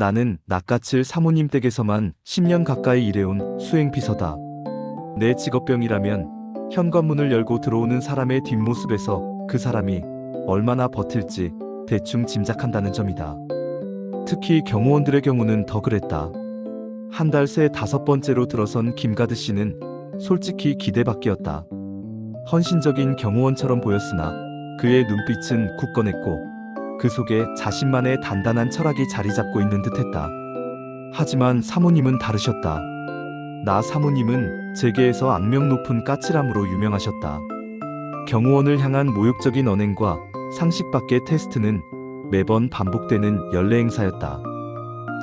나는 낚아칠 사모님 댁에서만 10년 가까이 일해온 수행비서다. 내 직업병이라면 현관문을 열고 들어오는 사람의 뒷모습에서 그 사람이 얼마나 버틸지 대충 짐작한다는 점이다. 특히 경호원들의 경우는 더 그랬다. 한 달 새 다섯 번째로 들어선 김가드 씨는 솔직히 기대 밖이었다. 헌신적인 경호원처럼 보였으나 그의 눈빛은 굳건했고 그 속에 자신만의 단단한 철학이 자리 잡고 있는 듯했다. 하지만 사모님은 다르셨다. 나 사모님은 재계에서 악명 높은 까칠함으로 유명하셨다. 경호원을 향한 모욕적인 언행과 상식 밖의 테스트는 매번 반복되는 연례 행사였다.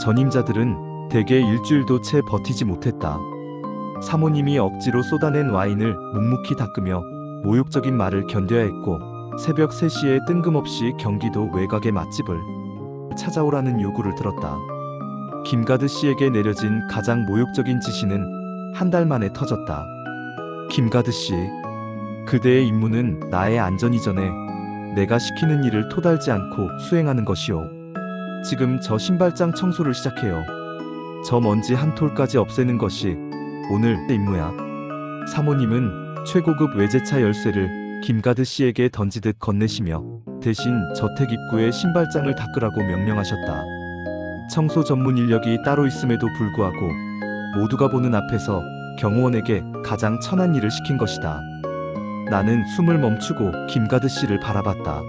전임자들은 대개 일주일도 채 버티지 못했다. 사모님이 억지로 쏟아낸 와인을 묵묵히 닦으며 모욕적인 말을 견뎌야 했고 새벽 3시에 뜬금없이 경기도 외곽의 맛집을 찾아오라는 요구를 들었다. 김가드 씨에게 내려진 가장 모욕적인 지시는 한 달 만에 터졌다. 김가드 씨, 그대의 임무는 나의 안전 이전에 내가 시키는 일을 토달지 않고 수행하는 것이오. 지금 저 신발장 청소를 시작해요. 저 먼지 한 톨까지 없애는 것이 오늘 내 임무야. 사모님은 최고급 외제차 열쇠를 김가드 씨에게 던지듯 건네시며 대신 저택 입구에 신발장을 닦으라고 명령하셨다. 청소 전문 인력이 따로 있음에도 불구하고 모두가 보는 앞에서 경호원에게 가장 천한 일을 시킨 것이다. 나는 숨을 멈추고 김가드 씨를 바라봤다.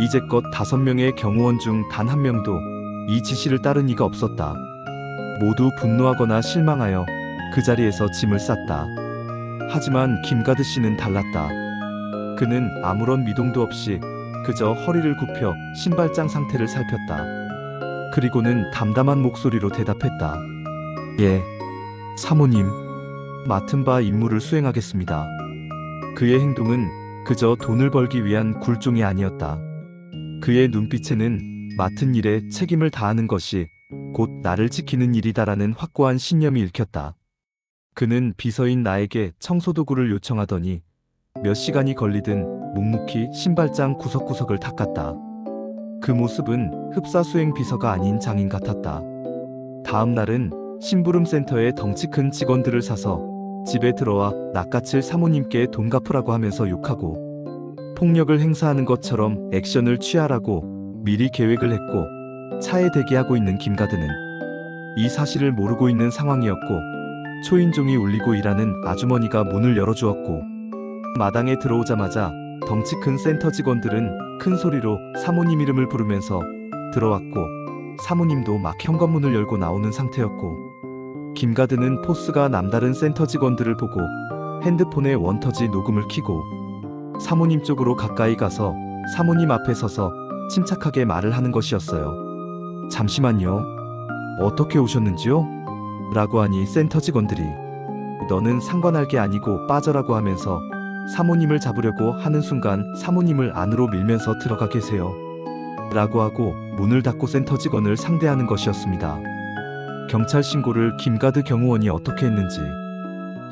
이제껏 다섯 명의 경호원 중 단 한 명도 이 지시를 따른 이가 없었다. 모두 분노하거나 실망하여 그 자리에서 짐을 쌌다. 하지만 김가드 씨는 달랐다. 그는 아무런 미동도 없이 그저 허리를 굽혀 신발장 상태를 살폈다. 그리고는 담담한 목소리로 대답했다. 예, 사모님, 맡은 바 임무를 수행하겠습니다. 그의 행동은 그저 돈을 벌기 위한 굴종이 아니었다. 그의 눈빛에는 맡은 일에 책임을 다하는 것이 곧 나를 지키는 일이다라는 확고한 신념이 읽혔다. 그는 비서인 나에게 청소도구를 요청하더니 몇 시간이 걸리든 묵묵히 신발장 구석구석을 닦았다. 그 모습은 흡사수행 비서가 아닌 장인 같았다. 다음 날은 심부름 센터에 덩치 큰 직원들을 사서 집에 들어와 낚아칠 사모님께 돈 갚으라고 하면서 욕하고 폭력을 행사하는 것처럼 액션을 취하라고 미리 계획을 했고 차에 대기하고 있는 김가드는 이 사실을 모르고 있는 상황이었고 초인종이 울리고 일하는 아주머니가 문을 열어주었고 마당에 들어오자마자 덩치 큰 센터 직원들은 큰 소리로 사모님 이름을 부르면서 들어왔고 사모님도 막 현관문을 열고 나오는 상태였고 김가드는 포스가 남다른 센터 직원들을 보고 핸드폰에 원터지 녹음을 켜고 사모님 쪽으로 가까이 가서 사모님 앞에 서서 침착하게 말을 하는 것이었어요. 잠시만요. 어떻게 오셨는지요? 라고 하니 센터 직원들이 너는 상관할 게 아니고 빠져라고 하면서 사모님을 잡으려고 하는 순간 사모님을 안으로 밀면서 들어가 계세요. 라고 하고 문을 닫고 센터 직원을 상대하는 것이었습니다. 경찰 신고를 김가드 경호원이 어떻게 했는지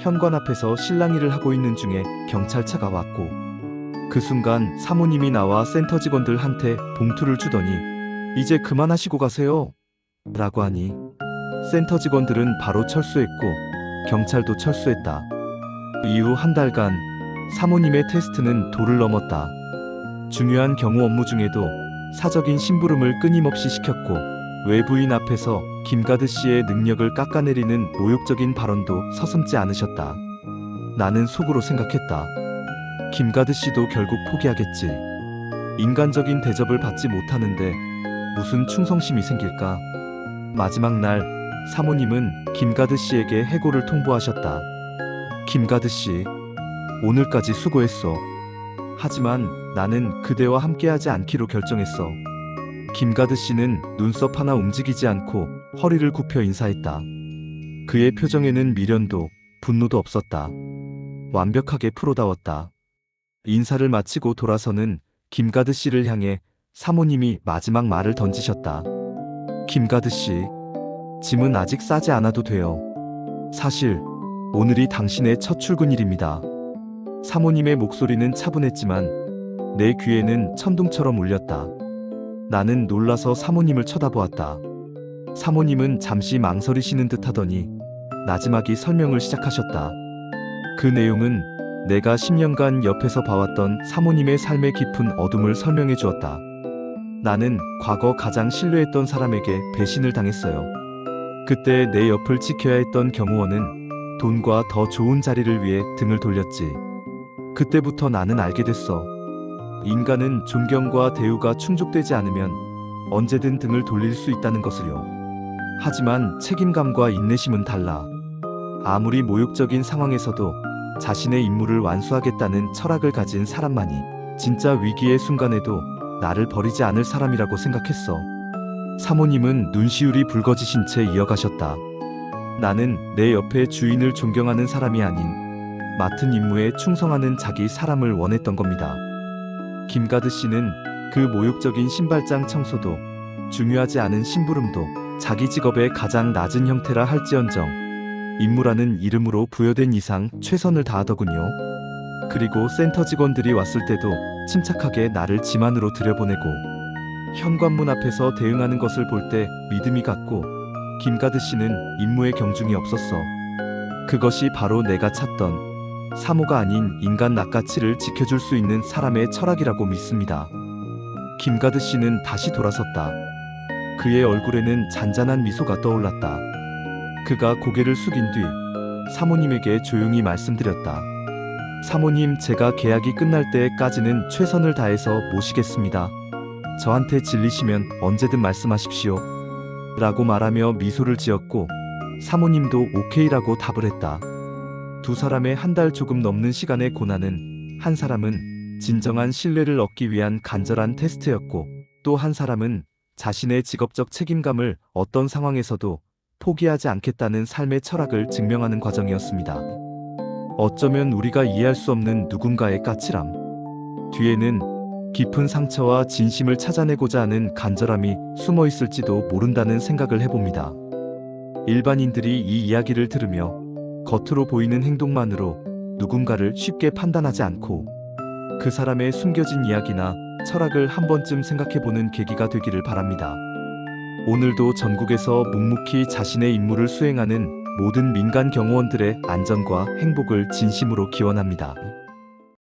현관 앞에서 실랑이를 하고 있는 중에 경찰차가 왔고 그 순간 사모님이 나와 센터 직원들한테 봉투를 주더니 이제 그만하시고 가세요. 라고 하니 센터 직원들은 바로 철수했고 경찰도 철수했다. 이후 한 달간 사모님의 테스트는 도를 넘었다. 중요한 경우 업무 중에도 사적인 심부름을 끊임없이 시켰고 외부인 앞에서 김가드 씨의 능력을 깎아내리는 모욕적인 발언도 서슴지 않으셨다. 나는 속으로 생각했다. 김가드 씨도 결국 포기하겠지. 인간적인 대접을 받지 못하는데 무슨 충성심이 생길까? 마지막 날 사모님은 김가드 씨에게 해고를 통보하셨다. 김가드 씨, 오늘까지 수고했어. 하지만 나는 그대와 함께하지 않기로 결정했어. 김가드 씨는 눈썹 하나 움직이지 않고 허리를 굽혀 인사했다. 그의 표정에는 미련도 분노도 없었다. 완벽하게 프로다웠다. 인사를 마치고 돌아서는 김가드 씨를 향해 사모님이 마지막 말을 던지셨다. 김가드 씨, 짐은 아직 싸지 않아도 돼요. 사실 오늘이 당신의 첫 출근일입니다. 사모님의 목소리는 차분했지만 내 귀에는 천둥처럼 울렸다. 나는 놀라서 사모님을 쳐다보았다. 사모님은 잠시 망설이시는 듯 하더니 나지막이 설명을 시작하셨다. 그 내용은 내가 10년간 옆에서 봐왔던 사모님의 삶의 깊은 어둠을 설명해 주었다. 나는 과거 가장 신뢰했던 사람에게 배신을 당했어요. 그때 내 옆을 지켜야 했던 경호원은 돈과 더 좋은 자리를 위해 등을 돌렸지. 그때부터 나는 알게 됐어. 인간은 존경과 대우가 충족되지 않으면 언제든 등을 돌릴 수 있다는 것을요. 하지만 책임감과 인내심은 달라. 아무리 모욕적인 상황에서도 자신의 임무를 완수하겠다는 철학을 가진 사람만이 진짜 위기의 순간에도 나를 버리지 않을 사람이라고 생각했어. 사모님은 눈시울이 붉어지신 채 이어가셨다. 나는 내 옆에 주인을 존경하는 사람이 아닌 맡은 임무에 충성하는 자기 사람을 원했던 겁니다. 김가드 씨는 그 모욕적인 신발장 청소도 중요하지 않은 심부름도 자기 직업의 가장 낮은 형태라 할지언정 임무라는 이름으로 부여된 이상 최선을 다하더군요. 그리고 센터 직원들이 왔을 때도 침착하게 나를 짐 안으로 들여보내고 현관문 앞에서 대응하는 것을 볼 때 믿음이 갔고 김가드 씨는 임무에 경중이 없었어. 그것이 바로 내가 찾던 사모가 아닌 인간 낚아치를 지켜줄 수 있는 사람의 철학이라고 믿습니다. 김가드 씨는 다시 돌아섰다. 그의 얼굴에는 잔잔한 미소가 떠올랐다. 그가 고개를 숙인 뒤 사모님에게 조용히 말씀드렸다. 사모님, 제가 계약이 끝날 때까지는 최선을 다해서 모시겠습니다. 저한테 질리시면 언제든 말씀하십시오. 라고 말하며 미소를 지었고 사모님도 오케이라고 답을 했다. 두 사람의 한 달 조금 넘는 시간의 고난은 한 사람은 진정한 신뢰를 얻기 위한 간절한 테스트였고 또 한 사람은 자신의 직업적 책임감을 어떤 상황에서도 포기하지 않겠다는 삶의 철학을 증명하는 과정이었습니다. 어쩌면 우리가 이해할 수 없는 누군가의 까칠함. 뒤에는 깊은 상처와 진심을 찾아내고자 하는 간절함이 숨어 있을지도 모른다는 생각을 해봅니다. 일반인들이 이 이야기를 들으며 겉으로 보이는 행동만으로 누군가를 쉽게 판단하지 않고 그 사람의 숨겨진 이야기나 철학을 한 번쯤 생각해보는 계기가 되기를 바랍니다. 오늘도 전국에서 묵묵히 자신의 임무를 수행하는 모든 민간 경호원들의 안전과 행복을 진심으로 기원합니다.